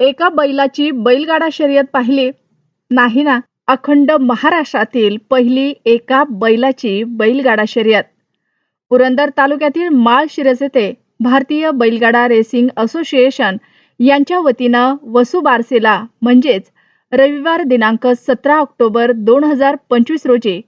एका बैलाची बैलगाडा शर्यत पाहिली? नाही ना. अखंड महाराष्ट्रातील पहिली एका बैलाची बैलगाडा शर्यत. पुरंदर तालुक्यातील माळशिरस येथे भारतीय बैलगाडा रेसिंग असोसिएशन यांच्या वतीनं वसू बारसेला म्हणजेच रविवार दिनांक सतरा ऑक्टोबर दोन हजार पंचवीस रोजी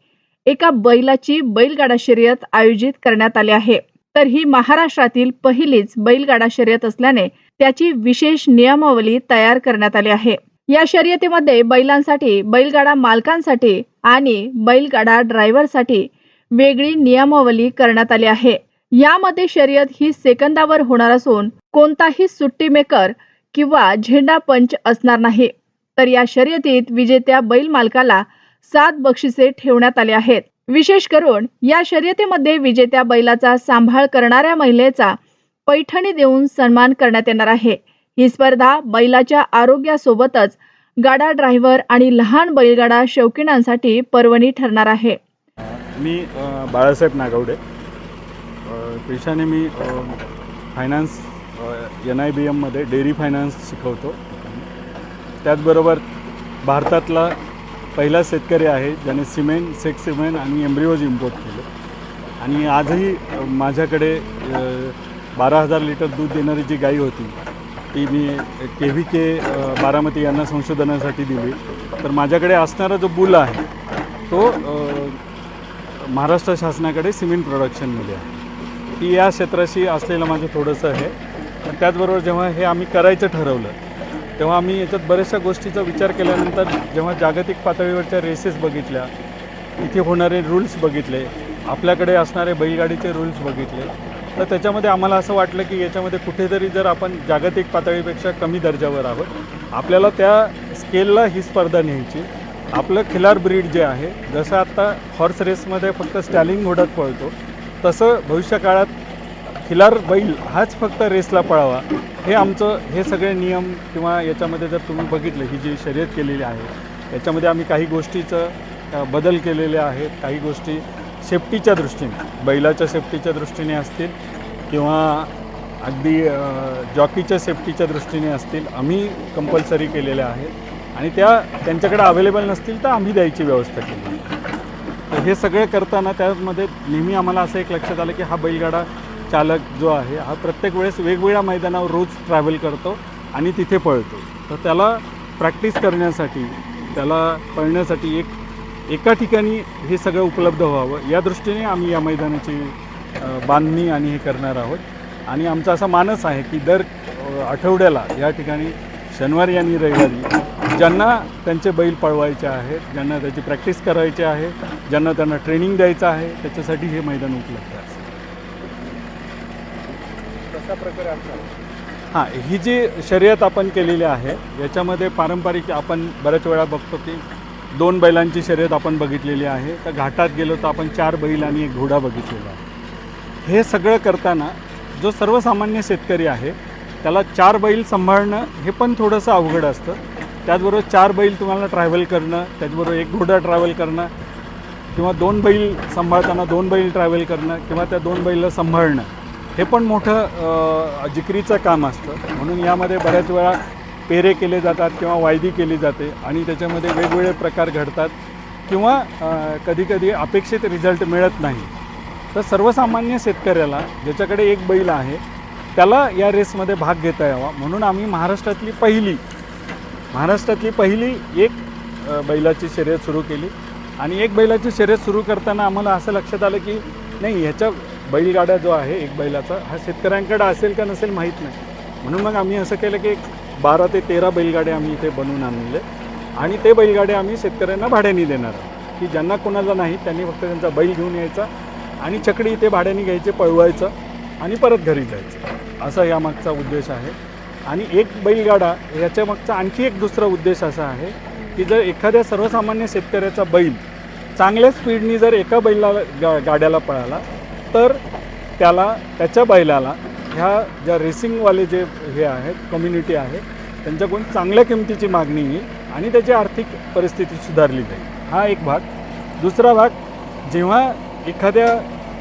एका बैलाची बैलगाडा शर्यत आयोजित करण्यात आली आहे. तर ही महाराष्ट्रातील पहिलीच बैलगाडा शर्यत असल्याने त्याची विशेष नियमावली तयार करण्यात आली आहे. या शर्यतीमध्ये बैलांसाठी बैलगाडा मालकांसाठी आणि बैलगाडा ड्रायव्हरसाठी वेगळी नियमावली करण्यात आली आहे. यामध्ये शर्यत ही सेकंदावर होणार असून कोणताही सुट्टी मेकर किंवा झेंडा पंच असणार नाही. तर या शर्यतीत विजेत्या बैल मालकाला सात बक्षिसे ठेवण्यात आले आहेत. विशेष करून या शर्यतीमध्ये विजेत्या बैलाचा सांभाळ करणाऱ्या महिलेचा पैठणी देऊन सन्मान करण्यात येणार आहे. ही स्पर्धा बैलाच्या आरोग्यासोबतच गाडा ड्रायव्हर आणि लहान बैलगाडा शौकीनांसाठी पर्वणी ठरणार आहे. मी बाळासाहेब नागवडे. पेशाने मी फायनान्स एन आय बी एममध्ये डेअरी फायनान्स शिकवतो. त्याचबरोबर भारतातला पहिला शेतकरी आहे ज्याने सिमेंट सेक्स सिमेंट आणि एम्ब्रिओज इम्पोर्ट केले. आणि आजही माझ्याकडे बारा हजार लिटर दूध देणारी जी गाई होती ती मी के व्ही के बारामती यांना संशोधनासाठी दिली. तर माझ्याकडे असणारा जो बुल आहे तो महाराष्ट्र शासनाकडे सिमेंट प्रोडक्शनमध्ये आहे. ती या क्षेत्राशी असलेलं माझं थोडंसं आहे. पण त्याचबरोबर जेव्हा हे आम्ही करायचं ठरवलं तेव्हा आम्ही याच्यात बऱ्याचशा गोष्टीचा विचार केल्यानंतर जेव्हा जागतिक पातळीवरच्या रेसेस बघितल्या इथे होणारे रूल्स बघितले आपल्याकडे असणारे बैलगाडीचे रूल्स बघितले तर त्याच्यामध्ये आम्हाला असं वाटलं की याच्यामध्ये कुठेतरी जर आपण जागतिक पातळीपेक्षा कमी दर्जावर आहोत आपल्याला त्या स्केलला ही स्पर्धा न्यायची. आपलं खिलार ब्रीड जे आहे जसं आत्ता हॉर्स रेसमध्ये फक्त स्टॅलिंग घोडत पळतो तसं भविष्यकाळात खिलार बैल हाच फक्त रेसला पळावा हे आमचं हे सगळे नियम किंवा याच्यामध्ये जर तुम्ही बघितलं ही जी शर्यत केलेली आहे याच्यामध्ये आम्ही काही गोष्टीचं बदल केलेले आहेत काही गोष्टी सेफ्टीच्या दृष्टीने बैलाच्या सेफ्टीच्या दृष्टीने असतील किंवा अगदी जॉकीच्या सेफ्टीच्या दृष्टीने असतील आम्ही कंपल्सरी केलेल्या आहेत. आणि त्या त्यांच्याकडे अवेलेबल नसतील तर आम्ही द्यायची व्यवस्था केली. तर हे सगळे करताना त्यामध्ये नेहमी आम्हाला असं एक लक्षात आलं की हा बैलगाडा चालक जो आहे हा प्रत्येक वेळेस वेगवेगळ्या मैदानावर रोज ट्रॅव्हल करतो आणि तिथे पळतो. तर त्याला प्रॅक्टिस करण्यासाठी त्याला पळण्यासाठी एक एका ठिकाणी हे सगळं उपलब्ध व्हावं या दृष्टीने आम्ही या मैदानाची बांधणी आणि हे करणार आहोत. आणि आमचा असा मानस आहे की दर आठवड्याला या ठिकाणी शनिवारी आणि रविवारी ज्यांना त्यांचे बैल पळवायचे आहेत ज्यांना त्याची प्रॅक्टिस करायची आहे ज्यांना त्यांना ट्रेनिंग द्यायचं आहे त्याच्यासाठी हे मैदान उपलब्ध असेल कशा प्रकारे असणार हां ही जी शर्यत आपण केलेली आहे याच्यामध्ये पारंपरिक आपण बऱ्याच वेळा बघतो की दोन बैलांची शर्यत आपण बघितलेली आहे. तर घाटात गेलो तर आपण चार बैल आणि एक घोडा बघितलेला आहे. हे सगळं करताना जो सर्वसामान्य शेतकरी आहे त्याला चार बैल सांभाळणं हे पण थोडंसं अवघड असतं. त्याचबरोबर चार बैल तुम्हाला ट्रॅव्हल करणं त्याचबरोबर एक घोडा ट्रॅव्हल करणं किंवा दोन बैल सांभाळताना दोन बैल ट्रॅव्हल करणं किंवा त्या दोन बैलला सांभाळणं हे पण मोठं जिकरीचं काम असतं. म्हणून यामध्ये बऱ्याच वेळा पेरे केले जातात किंवा वायदी केली जाते आणि त्याच्यामध्ये वेगवेगळे प्रकार घडतात किंवा कधीकधी अपेक्षित रिझल्ट मिळत नाही. तर सर्वसामान्य शेतकऱ्याला ज्याच्याकडे एक बैल आहे त्याला या रेसमध्ये भाग घेता यावा. म्हणून आम्ही महाराष्ट्रातली पहिली महाराष्ट्रातली पहिली एक बैलाची शर्यत सुरू केली. आणि एक बैलाची शर्यत सुरू करताना आम्हाला असं लक्षात आलं की नाही ह्याच्या बैलगाड्या जो आहे एक बैलाचा हा शेतकऱ्यांकडे असेल का नसेल माहीत नाही. म्हणून मग आम्ही असं केलं की एक बारा ते तेरा बैलगाड्या आम्ही इथे बनवून आणले. आणि ते बैलगाड्या आम्ही शेतकऱ्यांना भाड्याने देणार आहोत. की ज्यांना कोणाला नाही त्यांनी फक्त त्यांचा बैल घेऊन यायचा. आणि चकडी इथे भाड्याने घ्यायचे पळवायचं आणि परत घरी जायचं. असा यामागचा उद्देश आहे. आणि एक बैलगाडा याच्या मागचा आणखी एक दुसरा उद्देश असा आहे की जर एखाद्या सर्वसामान्य शेतकऱ्याचा बैल चांगल्या स्पीडनी जर एका बैला गा गाड्याला पळाला तर त्याला त्याच्या बैलाला ह्या ज्या रेसिंगवाले जे हे आहेत कम्युनिटी आहे त्यांच्याकडून चांगल्या किमतीची मागणी येईल आणि त्याची आर्थिक परिस्थिती सुधारली जाईल. हा एक भाग. दुसरा भाग जेव्हा एखाद्या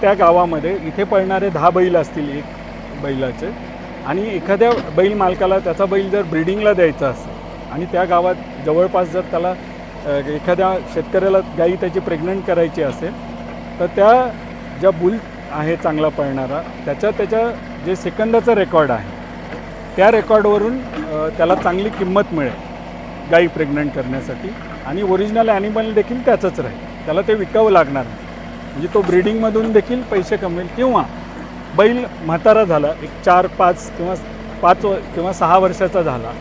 त्या गावामध्ये इथे पळणारे दहा बैल असतील एक बैलाचे आणि एखाद्या बैल मालकाला त्याचा बैल जर ब्रिडिंगला द्यायचा असेल आणि त्या गावात जवळपास जर त्याला एखाद्या शेतकऱ्याला गाई त्याची प्रेग्नंट करायची असेल तर त्या ज्या बुल आहे चांगला पळणारा त्याच्या त्याच्या जे सेकंदाचं रेकॉर्ड आहे त्या रेकॉर्डवरून त्याला चांगली किंमत मिळेल गाई प्रेग्नंट करण्यासाठी. आणि ओरिजिनल ॲनिमल देखील त्याचंच राहील. त्याला ते विकावं लागणार नाही. म्हणजे तो ब्रीडिंगमधून देखील पैसे कमवेल किंवा बैल म्हातारा झाला एक चार पाच किंवा पाच किंवा सहा वर्षाचा झाला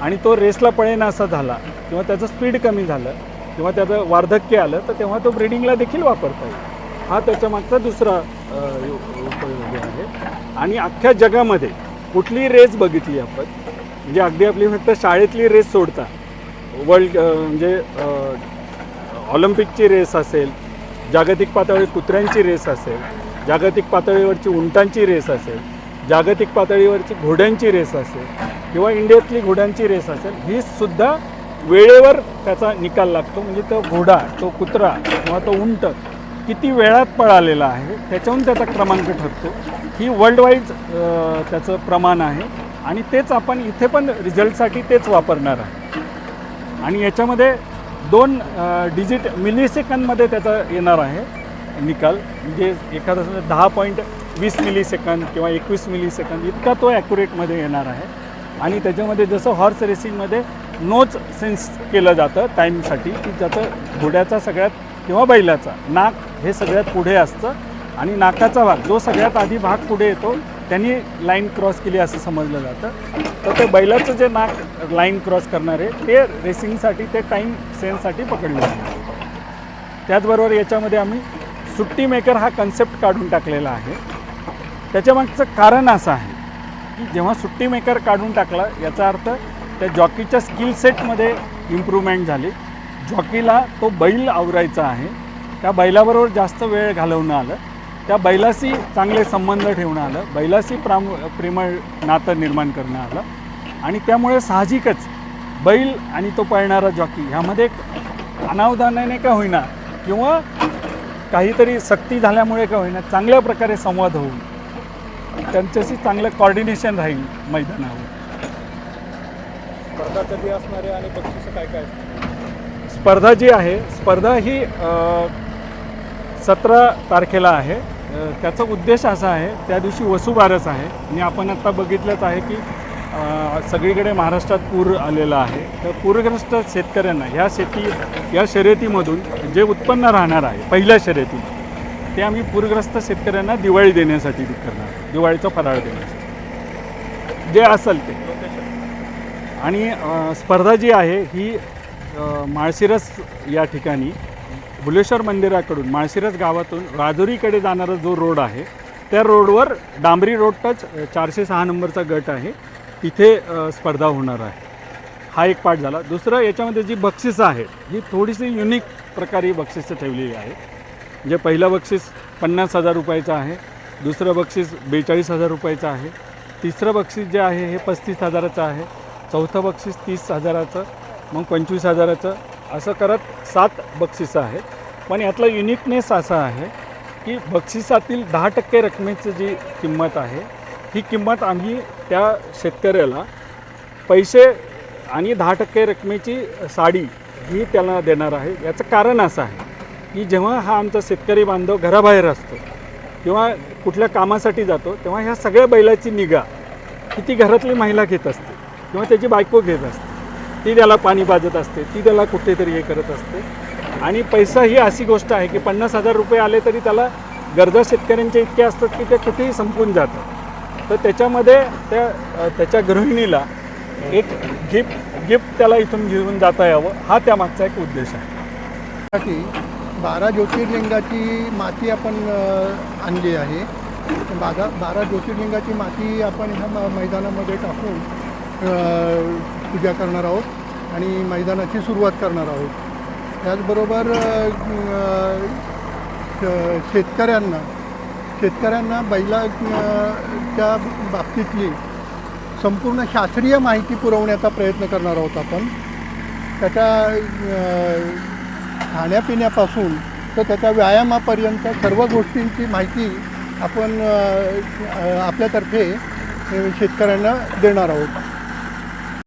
आणि तो रेसला पळेना असा झाला किंवा त्याचं स्पीड कमी झालं किंवा त्याचं वार्धक्य आलं तर तेव्हा तो ब्रीडिंगला देखील वापरता येईल. हा त्याच्या मागचा दुसरा उपयोग आहे. आणि अख्ख्या जगामध्ये कुठलीही रेस बघितली आपण म्हणजे अगदी आपली फक्त शाळेतली रेस सोडता वर्ल्ड म्हणजे ऑलिम्पिकची रेस असेल जागतिक पातळीवर कुत्र्यांची रेस असेल जागतिक पातळीवरची उंटांची रेस असेल जागतिक पातळीवरची घोड्यांची रेस असेल किंवा इंडियातली घोड्यांची रेस असेल ही सुद्धा वेळेवर त्याचा निकाल लागतो. म्हणजे तो घोडा तो कुत्रा किंवा तो उंट किती वेळात पळालेला आहे त्याच्याहून त्याचा क्रमांक ठरतो. ही वर्ल्डवाईज त्याचं प्रमाण आहे आणि तेच आपण इथे पण रिझल्टसाठी तेच वापरणार आहे आणि याच्यामध्ये दोन डिजिट मिलीसेकंदमध्ये त्याचा येणार आहे निकाल. म्हणजे एखादा समजा दहा पॉईंट वीस मिली सेकंद किंवा एकवीस मिली सेकंद इतका तो ॲक्युरेटमध्ये येणार आहे. आणि त्याच्यामध्ये जसं हॉर्स रेसिंगमध्ये नोच सेन्स केलं जातं टाईमसाठी की ज्याचं घोड्याचा सगळ्यात किंवा बैलाचा नाक हे सगळ्यात पुढे असतं आणि नाकाचा भाग जो सगळ्यात आधी भाग पुढे येतो त्यांनी लाईन क्रॉस केली असं समजलं जातं. तर ते बैलाचं जे नाक लाईन क्रॉस करणारे ते रेसिंगसाठी ते टाईम सेन्ससाठी पकडले जाते त्याचबरोबर याच्यामध्ये आम्ही सुट्टी मेकर हा कन्सेप्ट काढून टाकलेला आहे. त्याच्यामागचं कारण असं आहे की जेव्हा सुट्टी मेकर काढून टाकला याचा अर्थ त्या जॉकीच्या स्किल सेटमध्ये इम्प्रूव्हमेंट झाली. जॉकीला तो बैल आवरायचा आहे. त्या बैलाबरोबर जास्त वेळ घालवणं आलं. त्या बैलाशी चांगले संबंध ठेवणं आलं. बैलाशी प्राम प्रेमळ नातं निर्माण करणं आलं. आणि त्यामुळे साहजिकच बैल आणि तो पळणारा जॉकी ह्यामध्ये एक अनावधानाने का होईना किंवा काहीतरी सक्ती झाल्यामुळे का होईना चांगल्या प्रकारे संवाद होईल त्यांच्याशी चांगलं कॉर्डिनेशन राहील मैदानावर. स्पर्धा कधी असणार आणि बक्षिसं काय काय स्पर्धा जी आहे स्पर्धा ही सतरा तारखेला आहे. त्याचा उद्देश असा आहे त्या दिवशी वसुबारस आहे. आणि आपण आत्ता बघितलंच आहे की सगळीकडे महाराष्ट्रात पूर आलेला आहे. तर पूरग्रस्त शेतकऱ्यांना ह्या शेती या शर्यतीमधून जे उत्पन्न राहणार आहे पहिल्या शर्यतीत ते आम्ही पूरग्रस्त शेतकऱ्यांना दिवाळी देण्यासाठी करणार दिवाळीचा फराळ देण्यासाठी. जे असेल ते. आणि स्पर्धा जी आहे ही माळशिरस या ठिकाणी भुलेश्वर मंदिराकडून माळशिरस गावातून राजुरीकडे जाणारा जो रोड आहे त्या रोडवर डांबरी रोड टच चारशे सहा नंबरचा गट आहे. तिथे स्पर्धा होणार आहे. हा एक पाठ झाला. दुसरं याच्यामध्ये जी बक्षिसं आहेत ही थोडीशी युनिक प्रकारे बक्षिसं ठेवलेली आहे. म्हणजे पहिलं बक्षीस पन्नास हजार रुपयाचं आहे. दुसरं बक्षीस बेचाळीस हजार रुपयाचं आहे. तिसरं बक्षीस जे आहे हे पस्तीस हजाराचं आहे. चौथं बक्षीस तीस हजाराचं. मग पंचवीस हजाराचं. असं करत सात बक्षिसं आहेत. पण यातला युनिकनेस असा आहे की बक्षिसातील दहा टक्के रकमेची जी किंमत आहे ही किंमत आम्ही त्या शेतकऱ्याला पैसे आणि दहा टक्के रकमेची साडी ही त्याला देणार आहे. याचं कारण असं आहे की जेव्हा हा आमचा शेतकरी बांधव घराबाहेर असतो किंवा कुठल्या कामासाठी जातो तेव्हा ह्या सगळ्या बैलाची निगा ही ती घरातली महिला घेत असते किंवा त्याची बायको घेत असते ती त्याला पाणी पाजत असते ती त्याला कुठेतरी हे करत असते. आणि पैसा ही अशी गोष्ट आहे की पन्नास हजार रुपये आले तरी त्याला गरजा शेतकऱ्यांच्या इतक्या असतात की ते कुठेही संपून जातात. तर त्याच्यामध्ये त्या त्याच्या गृहिणीला एक गिफ्ट गिफ्ट त्याला इथून घेऊन जाता यावं हा त्यामागचा एक उद्देश आहे. साठी बारा ज्योतिर्लिंगाची माती आपण आणली आहे. बारा बारा ज्योतिर्लिंगाची माती आपण ह्या म- मैदानामध्ये टाकून पूजा करणार आहोत आणि मैदानाची सुरुवात करणार आहोत. त्याचबरोबर शेतकऱ्यांना शेतकऱ्यांना बैलाच्या बाबतीतली संपूर्ण शास्त्रीय माहिती पुरवण्याचा प्रयत्न करणार आहोत आपण. त्याच्या खाण्यापिण्यापासून तर त्याच्या व्यायामापर्यंत सर्व गोष्टींची माहिती आपण आपल्यातर्फे शेतकऱ्यांना देणार आहोत.